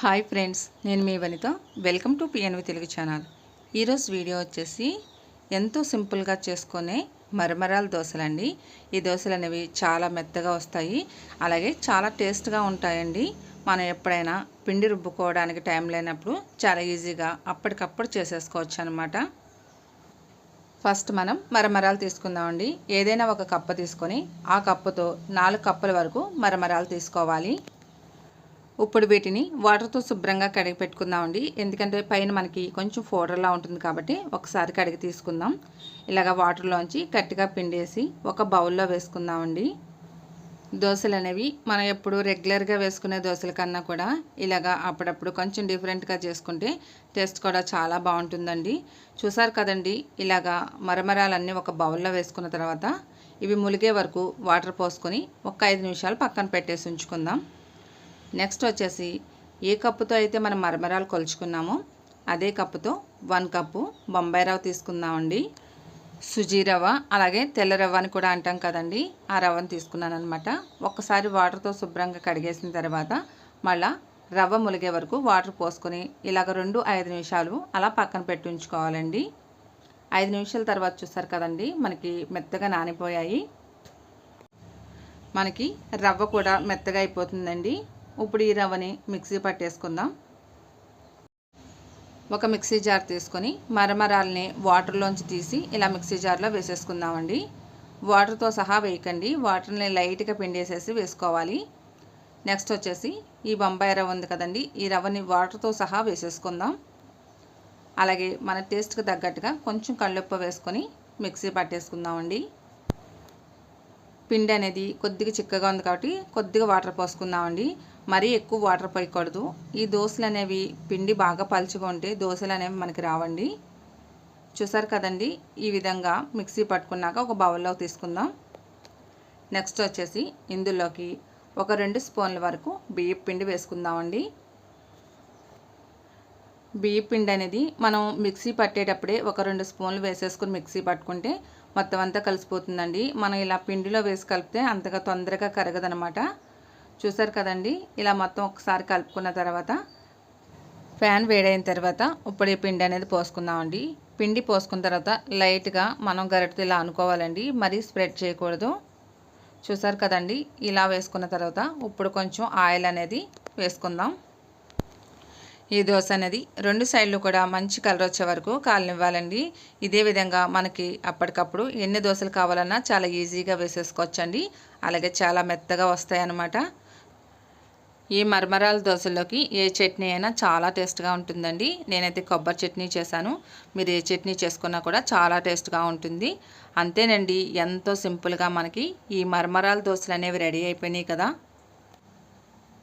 Hi friends నేను మీ Vanitha. Welcome to PNV Telugu channel. ఈరోజు video వచ్చేసి ఎంతో సింపుల్గా చేసుకునే మరమరాల దోశలండి. ఈ దోశలు అనేవి చాలా మెత్తగా వస్తాయి అలాగే చాలా టేస్ట్గా ఉంటాయండి. మనం ఎప్పుడైనా పిండి రుబ్బుకోవడానికి టైం లేనప్పుడు చాలా ఈజీగా అప్పటికప్పుడు చేసేసుకోవచ్చు అనమాట ఫస్ట్ మనం మరమరాలు తీసుకుందామండి. ఏదైనా ఒక కప్పు తీసుకొని ఆ కప్పుతో నాలుగు కప్పుల వరకు మరమరాలు తీసుకోవాలి. ఇప్పుడు వీటిని వాటర్తో శుభ్రంగా కడిగి పెట్టుకుందామండి. ఎందుకంటే పైన మనకి కొంచెం ఫోడర్లా ఉంటుంది కాబట్టి ఒకసారి కడిగి తీసుకుందాం. ఇలాగ వాటర్లోంచి గట్టిగా పిండేసి ఒక బౌల్లో వేసుకుందామండి. దోశలు అనేవి మనం ఎప్పుడు రెగ్యులర్గా వేసుకునే దోశల కన్నా కూడా ఇలాగా అప్పుడప్పుడు కొంచెం డిఫరెంట్గా చేసుకుంటే టేస్ట్ కూడా చాలా బాగుంటుందండి. చూసారు కదండి ఇలాగా మరమరాలన్నీ ఒక బౌల్లో వేసుకున్న తర్వాత ఇవి ములిగే వరకు వాటర్ పోసుకొని ఒక ఐదు నిమిషాలు పక్కన పెట్టేసి ఉంచుకుందాం. నెక్స్ట్ వచ్చేసి ఏ కప్పుతో అయితే మనం మరమరాలు కొలుచుకున్నామో అదే కప్పుతో వన్ కప్పు బొంబాయి రవ్వ తీసుకుందామండి. సుజీ రవ్వ అలాగే తెల్ల రవ్వ అని కూడా అంటాం కదండి. ఆ రవ్వను తీసుకున్నాను అనమాట ఒక్కసారి వాటర్తో శుభ్రంగా కడిగేసిన తర్వాత మళ్ళా రవ్వ ములిగే వరకు వాటర్ పోసుకొని ఇలాగ రెండు ఐదు నిమిషాలు అలా పక్కన పెట్టి ఉంచుకోవాలండి. ఐదు నిమిషాల తర్వాత చూస్తారు కదండి మనకి మెత్తగా నానిపోయాయి. మనకి రవ్వ కూడా మెత్తగా అయిపోతుందండి. ఇప్పుడు ఈ రవ్వని మిక్సీ పట్టేసుకుందాం. ఒక మిక్సీ జార్ తీసుకొని మరమరాలని వాటర్లోంచి తీసి ఇలా మిక్సీ జార్లో వేసేసుకుందామండి. వాటర్తో సహా వేయకండి. వాటర్ని లైట్గా పిండేసేసి వేసుకోవాలి. నెక్స్ట్ వచ్చేసి ఈ బొంబాయి రవ్వ ఉంది కదండి ఈ రవ్వని వాటర్తో సహా వేసేసుకుందాం. అలాగే మన టేస్ట్కి తగ్గట్టుగా కొంచెం కళ్ళొప్ప వేసుకొని మిక్సీ పట్టేసుకుందామండి. పిండి అనేది కొద్దిగా చిక్కగా ఉంది కాబట్టి కొద్దిగా వాటర్ పోసుకుందామండి. మరీ ఎక్కువ వాటర్ పోయకూడదు. ఈ దోశలు అనేవి పిండి బాగా పలుచుగా ఉంటే దోశలు అనేవి మనకి రావండి. చూసారు కదండి? ఈ విధంగా మిక్సీ పట్టుకున్నాక ఒక బౌల్లో తీసుకుందాం. నెక్స్ట్ వచ్చేసి ఇందులోకి ఒక రెండు స్పూన్ల వరకు బియ్యం పిండి వేసుకుందామండి. బియ్య పిండి అనేది మనం మిక్సీ పట్టేటప్పుడే ఒక రెండు స్పూన్లు వేసేసుకుని మిక్సీ పట్టుకుంటే మొత్తం అంతా కలిసిపోతుందండి. మనం ఇలా పిండిలో వేసి కలిపితే అంతగా తొందరగా కరగదనమాట. చూసారు కదండి? ఇలా మొత్తం ఒకసారి కలుపుకున్న తర్వాత ఫ్యాన్ వేడైన తర్వాత ఇప్పుడు ఈ పిండి అనేది పోసుకుందామండి. పిండి పోసుకున్న తర్వాత లైట్గా మనం గరిటతో ఇలా అనుకోవాలండి. మరీ స్ప్రెడ్ చేయకూడదు. చూసారు కదండి? ఇలా వేసుకున్న తర్వాత ఇప్పుడు కొంచెం ఆయిల్ అనేది వేసుకుందాం. ఈ దోశ అనేది రెండు సైడ్లు కూడా మంచి కలర్ వచ్చే వరకు కాలనివ్వాలండి. ఇదే విధంగా మనకి అప్పటికప్పుడు ఎన్ని దోశలు కావాలన్నా చాలా ఈజీగా వేసేసుకోవచ్చండి. అలాగే చాలా మెత్తగా వస్తాయన్నమాట. ఈ మరమరాల దోశల్లోకి ఏ చట్నీ అయినా చాలా టేస్ట్గా ఉంటుందండి. నేనైతే కొబ్బరి చట్నీ చేశాను. మీరు ఏ చట్నీ చేసుకున్నా కూడా చాలా టేస్ట్గా ఉంటుంది. అంతేనండి ఎంతో సింపుల్గా మనకి ఈ మరమరాల దోశలు అనేవి రెడీ అయిపోయినాయి కదా.